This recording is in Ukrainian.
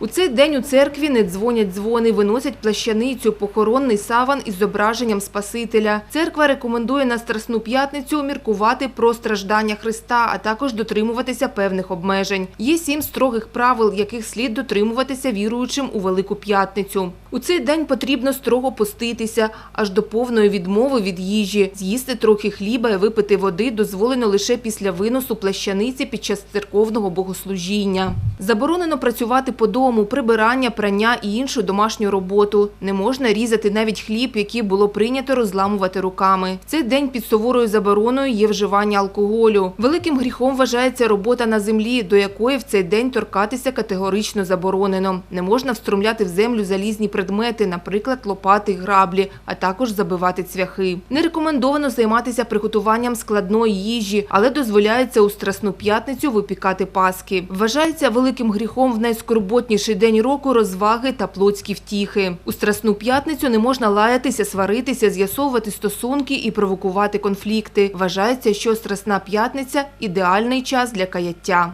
У цей день у церкві не дзвонять дзвони, виносять плащаницю, похоронний саван із зображенням Спасителя. Церква рекомендує на Страсну п'ятницю міркувати про страждання Христа, а також дотримуватися певних обмежень. Є сім строгих правил, яких слід дотримуватися віруючим у Велику П'ятницю. У цей день потрібно строго поститися, аж до повної відмови від їжі. З'їсти трохи хліба і випити води дозволено лише після виносу плащаниці під час церковного богослужіння. Заборонено працювати по дому, прибирання, прання і іншу домашню роботу. Не можна різати навіть хліб, який було прийнято розламувати руками. Цей день під суворою забороною є вживання алкоголю. Великим гріхом вважається робота на землі, до якої в цей день торкатися категорично заборонено. Не можна встромляти в землю залізні предмети, наприклад, лопати, граблі, а також забивати цвяхи. Не рекомендовано займатися приготуванням складної їжі, але дозволяється у Страсну п'ятницю випікати паски. Вважається великим гріхом в найскорботніший день року розваги та плотські втіхи. У Страсну п'ятницю не можна лаятися, сваритися, з'ясовувати стосунки і провокувати конфлікти. Вважається, що Страсна п'ятниця ідеальний час для каяття.